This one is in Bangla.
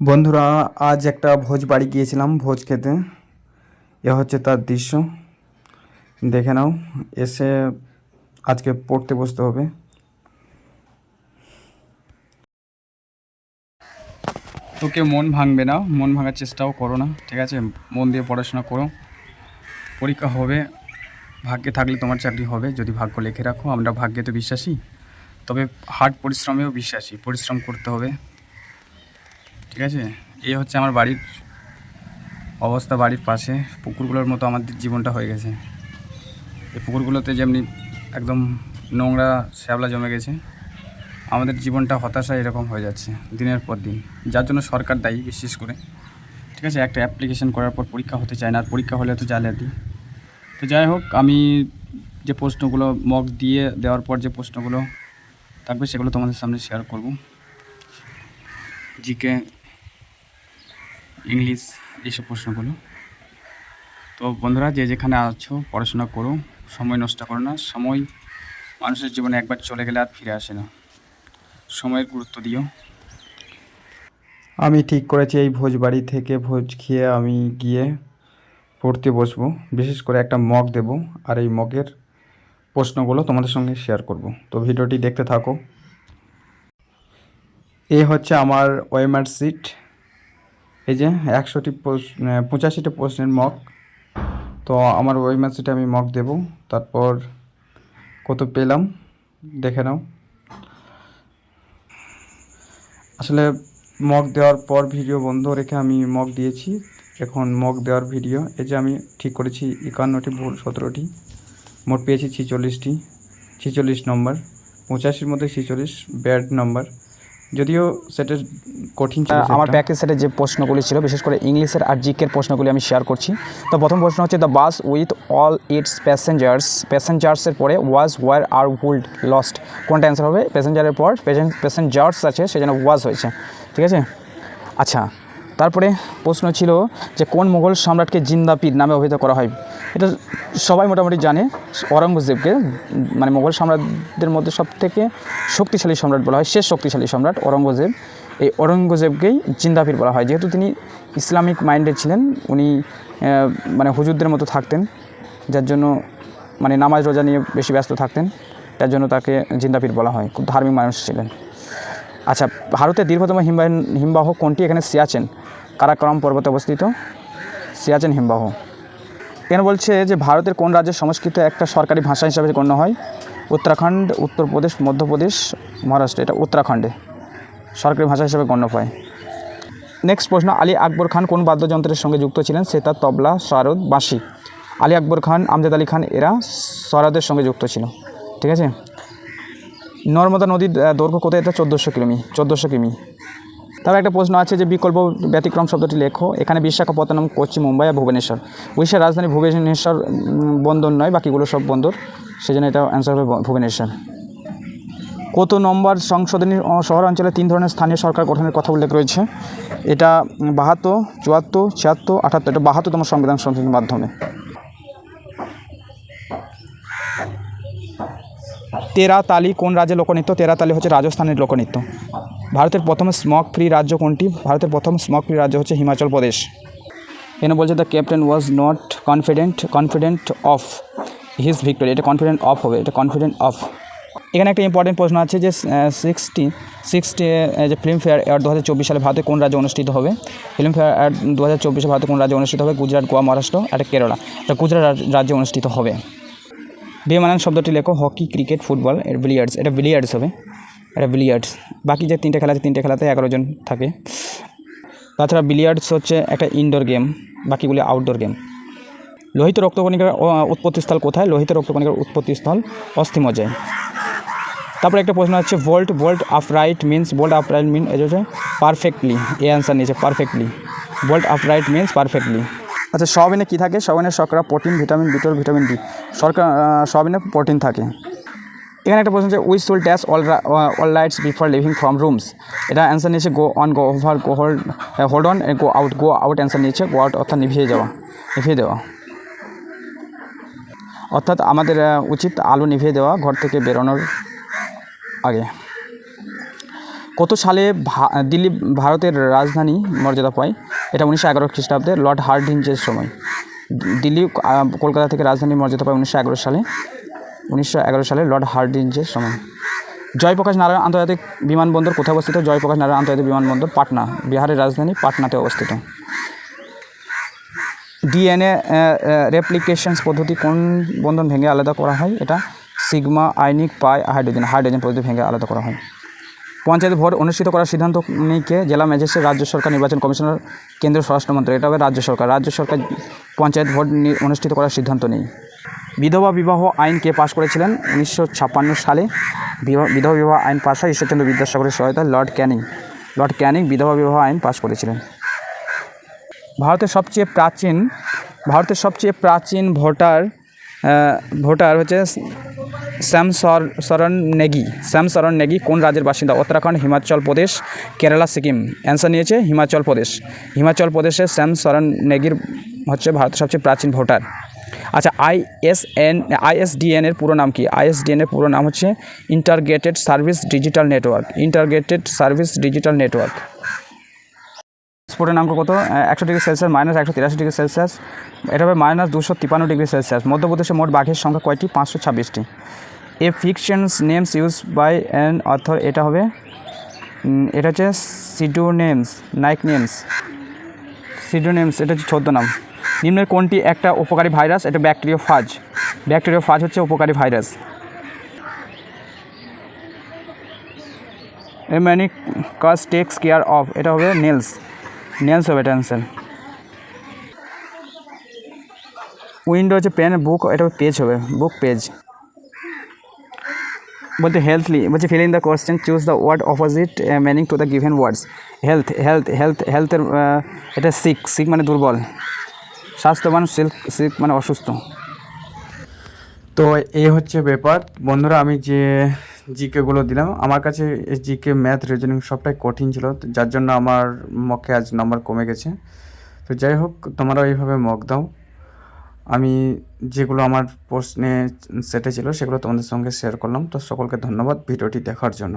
বন্ধুরা, আজ একটা ভোজ বাড়ি গিয়েছিলাম, ভোজ খেতে। এ হচ্ছে তার দৃশ্য। দেখে নাও, এসে আজকে পড়তে বসতে হবে। তোকে মন ভাঙবে না, মন ভাঙার চেষ্টাও করো না, ঠিক আছে? মন দিয়ে পড়াশোনা করো। পরীক্ষা হবে, ভাগ্যে থাকলে তোমার চাকরি হবে, যদি ভাগ্য লেখে রাখো। আমরা ভাগ্যে তো বিশ্বাসী, তবে হার্ড পরিশ্রমেও বিশ্বাসী, পরিশ্রম করতে হবে। ঠিক আছে? এই হচ্ছে আমার বাড়ির অবস্থা বাড়ির পাশে। পুকুরগুলোর মতো আমাদের জীবনটা হয়ে গেছে। এই পুকুরগুলোতে যেমনি একদম নোংরা শ্যাবলা জমে গেছে, আমাদের জীবনটা হতাশা এরকম হয়ে যাচ্ছে দিনের পর দিন। যার জন্য সরকার দায়ী বিশেষ করে। ঠিক আছে? একটা অ্যাপ্লিকেশন করার পর পরীক্ষা হতে চায় না, আর পরীক্ষা হলে তো জালিয়াতি তো যাই হোক, আমি যে প্রশ্নগুলো মক দিয়ে দেওয়ার পর যে প্রশ্নগুলো থাকবে, সেগুলো তোমাদের সামনে শেয়ার করব। জিকে ইংলিশ এইসব প্রশ্নগুলো। তো বন্ধুরা, যে যেখানে আছো, পড়াশোনা করো, সময় নষ্ট করো না। সময় মানুষের জীবনে একবার চলে গেলে আর ফিরে আসে না। সময়ের গুরুত্ব দিও। আমি ঠিক করেছি, এই ভোজ বাড়ি থেকে ভোজ খেয়ে আমি গিয়ে পড়তে বসবো। বিশেষ করে একটা মগ দেব আর এই মগের প্রশ্নগুলো তোমাদের সঙ্গে শেয়ার করব। তো ভিডিওটি দেখতে থাকো। এ হচ্ছে আমার ওয়েমার সিট এই যে একশোটি পঁচাশিটি প্রশ্নের মক তো আমার ওই ম্যাচটা আমি মক দেব। তারপর কত পেলাম, দেখে নাও। আসলে মক দেওয়ার পর ভিডিও বন্ধ রেখে আমি মক দিয়েছি। এখন মক দেওয়ার ভিডিও এই যে আমি ঠিক করেছি একান্নটি ভুল, সতেরোটি। মোট পেয়েছি ছিচল্লিশটি, ছিচল্লিশ নম্বর পঁচাশির মধ্যে ছিচল্লিশ ব্যাড নম্বর যদিও সেটা কঠিন আমার। প্যাকেজ সেটের যে প্রশ্নগুলি ছিল বিশেষ করে ইংলিশের আর জিকের প্রশ্নগুলি আমি শেয়ার করছি। তো প্রথম প্রশ্ন হচ্ছে the bus with all its passengers প্যাসেঞ্জার্সের পরে was were R would lost কোনটা অ্যান্সার হবে? প্যাসেঞ্জারের পর প্যাসেঞ্জার্স আছে সেজন্য ওয়াজ হয়েছে। ঠিক আছে? আচ্ছা তারপরে প্রশ্ন ছিল যে কোন মোগল সম্রাটকে জিন্দাপির নামে অভিহিত করা হয়? এটা সবাই মোটামুটি জানে অরঙ্গজেবকে মানে মোগল সম্রাটদের মধ্যে সব থেকে শক্তিশালী সম্রাট বলা হয়, শেষ শক্তিশালী সম্রাট অরঙ্গজেব এই অরঙ্গজেবকেই জিন্দাপির বলা হয়। যেহেতু তিনি ইসলামিক মাইন্ডেড ছিলেন, উনি মানে হুজুরদের মতো থাকতেন, যার জন্য মানে নামাজ রোজা নিয়ে বেশি ব্যস্ত থাকতেন, তার জন্য তাকে জিন্দাপির বলা হয়। খুব ধার্মিক মানুষ ছিলেন। আচ্ছা ভারতের দীর্ঘতম হিমবাহ হিমবাহ কোনটি? এখানে সিয়াচেন, কারাকরম পর্বতে অবস্থিত। সিয়াচেন হিমবাহ। এখানে বলছে যে ভারতের কোন রাজ্যের সংস্কৃত একটা সরকারি ভাষা হিসাবে গণ্য হয়? উত্তরাখণ্ড, উত্তরপ্রদেশ, মধ্যপ্রদেশ, মহারাষ্ট্র। এটা উত্তরাখণ্ডে সরকারি ভাষা হিসাবে গণ্য পায় নেক্সট প্রশ্ন, আলী আকবর খান কোন বাদ্যযন্ত্রের সঙ্গে যুক্ত ছিলেন? সেতার তবলা সরদ বাঁশি। আলী আকবর খান, আমজাদ আলী খান, এরা সরাদের সঙ্গে যুক্ত ছিল। ঠিক আছে? নর্মদা নদীর দৈর্ঘ্য কোথায়? এটা চোদ্দোশো কিলোমি চোদ্দোশো কিমি। তারপর একটা প্রশ্ন আছে যে বিকল্প ব্যতিক্রম শব্দটি লেখো। এখানে বিশাখাপত্তনম কোচি, মুম্বাই আর ভুবনেশ্বর। উড়িষ্যার রাজধানী ভুবনেশ্বর বন্দর নয়, বাকিগুলো সব বন্দর। সেই জন্য এটা অ্যান্সার হবে ভুবনেশ্বর। কত নম্বর সংশোধনী শহরাঞ্চলে তিন ধরনের স্থানীয় সরকার গঠনের কথা উল্লেখ রয়েছে? এটা বাহাত্তর, চুয়াত্তর, ছিয়াত্তর, আটাত্তর, এটা বাহাত্তরতম সংবিধান সংশোধনের মাধ্যমে। তেরাতালি কোন রাজ্যের লোকনৃত্য? তেরাতালি হচ্ছে রাজস্থানের লোকনৃত্য। ভারতের প্রথম স্মক ফ্রি রাজ্য কোনটি? ভারতের প্রথম স্মক ফ্রি রাজ্য হচ্ছে হিমাচল প্রদেশ। এখানে বলছে the captain was not confident confident of his victory এটা কনফিডেন্ট অফ হবে, এটা কনফিডেন্ট অফ এখানে একটা ইম্পর্টেন্ট প্রশ্ন আছে যে সিক্সটি সিক্সটি যে ফিল্মফেয়ার অ্যাওয়ার্ড দু হাজার চব্বিশ সালে ভারতে কোন রাজ্যে অনুষ্ঠিত হবে? ফিল্মফেয়ার অ্যাওয়ার্ড দু হাজার চব্বিশে ভারতে কোন রাজ্যে অনুষ্ঠিত হবে? গুজরাট, গোয়া, মহারাষ্ট্র আর কেরালা। এটা গুজরাট রাজ্যে অনুষ্ঠিত হবে। বেমানান শব্দটি লেখো, হকি, ক্রিকেট, ফুটবল, এর বিলিয়ার্ডস, এটা বিলিয়ার্ডস হবে, এটা বিলিয়ার্ডস। বাকি যে তিনটে খেলা আছে, তিনটে খেলাতে এগারো জন থাকে। তাছাড়া বিলিয়ার্ডস হচ্ছে একটা ইনডোর গেম বাকিগুলি আউটডোর গেম লোহিত রক্তকণিকার উৎপত্তিস্থল কোথায়? লোহিত রক্তকণিকার উৎপত্তিস্থল অস্থিমজ্জায়। তারপরে একটা প্রশ্ন আছে bolt bolt upright means bolt upright mean এটা হচ্ছে পারফেক্টলি এ অ্যান্সার নিয়েছে perfectly bolt upright means perfectly আচ্ছা সয়াবিনে কী থাকে? সয়াবিনের শর্করা, প্রোটিন, ভিটামিন বিটল ভিটামিন ডি। শর্করা সয়াবিনে প্রোটিন থাকে। এখানে একটা প্রশ্ন আছে we should dash all all lights before leaving from rooms? এটা অ্যান্সার নিয়েছে, go on, go over, go hold hold on, go out go out answer নিয়েছে, গো আউট অর্থাৎ নিভিয়ে যাওয়া, নিভিয়ে দেওয়া। অর্থাৎ আমাদের উচিত আলো নিভিয়ে দেওয়া, ঘর থেকে বেরোনোর আগে। কত সালে দিল্লি, ভারতের রাজধানী মর্যাদা পায়? এটা উনিশশো এগারো খ্রিস্টাব্দে লর্ড হার্ডিঞ্জের সময়। দিল্লি কলকাতা থেকে রাজধানী মর্যাদা পায় উনিশশো এগারো সালে। উনিশশো এগারো সালে লর্ড হার্ডিঞ্জের সময়। জয়প্রকাশ নারায়ণ আন্তর্জাতিক বিমানবন্দর কোথায় অবস্থিত? জয়প্রকাশ নারায়ণ আন্তর্জাতিক বিমানবন্দর পাটনা, বিহারের রাজধানী পাটনাতে অবস্থিত। ডিএনএ রেপ্লিকেশনস পদ্ধতি কোন বন্ধন ভেঙে আলাদা করা হয়? এটা sigma, ionic pi, hydrogen hydrogen পদ্ধতি ভেঙে আলাদা করা হয়। পঞ্চায়েত ভোট অনুষ্ঠিত করার সিদ্ধান্ত কে জেলা ম্যাজিস্ট্রেট, রাজ্য সরকার, নির্বাচন কমিশনার, কেন্দ্রীয় স্বরাষ্ট্রমন্ত্রী এটা হবে রাজ্য সরকার। রাজ্য সরকার পঞ্চায়েত ভোট অনুষ্ঠিত করার সিদ্ধান্ত নেই। বিধবা বিবাহ আইন কে পাশ করেছিলেন? উনিশশো ছাপ্পান্ন সালে বিধবা বিবাহ আইন পাশ হয় ঈশ্বরচন্দ্র বিদ্যাসাগরের সহায়তায় লর্ড ক্যানিং। লর্ড ক্যানিং বিধবা বিবাহ আইন পাশ করেছিলেন। ভারতের সবচেয়ে প্রাচীন ভারতের সবচেয়ে প্রাচীন ভোটার ভোটার হচ্ছে শ্যাম শরণ নেগি শ্যাম শরণ নেগি কোন রাজ্যের বাসিন্দা? উত্তরাখণ্ড, হিমাচল প্রদেশ, কেরালা, সিকিম। অ্যান্সার নিয়েছে হিমাচল প্রদেশ। হিমাচল প্রদেশে শ্যাম শরণ নেগির হচ্ছে ভারতের সবচেয়ে প্রাচীন ভোটার। আচ্ছা আইএসএন আইএসডিএন এর পুরো নাম কি? আইএসডিএন এর পুরো নাম হচ্ছে integrated service digital network integrated service digital network স্ফোটের নাম কত? একশো ডিগ্রি সেলসিয়াস, মাইনাস একশো তিরাশি ডিগ্রি সেলসিয়াস। এটা হবে মাইনাস দুশো তিপান্ন ডিগ্রি সেলসিয়াস। মধ্যপ্রদেশে মোট বাঘের সংখ্যা কয়টি? পাঁচশো ছাব্বিশটি। A fictions names use by an author, এটা হবে এটা হচ্ছে সিডোনেমস, নাইক নেমস। সিডোনেমস, এটা হচ্ছে ছদ্ম নাম। নিম্নের কোনটি একটা উপকারী ভাইরাস? এটা ব্যাকটেরিয়া ফাজ। ব্যাকটেরিয়া ফাজ হচ্ছে উপকারী virus. A manicure takes care of, এটা হবে নেলস। নেলস হবে এটা অ্যান্সার উইন্ডো হচ্ছে পেন বুক এটা পেজ হবে বুক পেজ বলতে হেলথলি বলছে fill in the question choose the word opposite meaning to the given words health health health হেলথের এটা সিক সিক মানে দুর্বল। স্বাস্থ্যবান সিল্ক সিক মানে অসুস্থ। তো এই হচ্ছে ব্যাপার। বন্ধুরা, আমি যে জিকেগুলো দিলাম। আমার কাছে জিকে ম্যাথ রিজনিং সবটাই কঠিন ছিল যার জন্য আমার মকে আজ নাম্বার কমে গেছে। তো যাই হোক তোমরা এইভাবে মক দাও। আমি যেগুলো আমার প্রশ্নে সেটে ছিল, সেগুলো তোমাদের সঙ্গে শেয়ার করলাম। তো সকলকে ধন্যবাদ ভিডিওটি দেখার জন্য।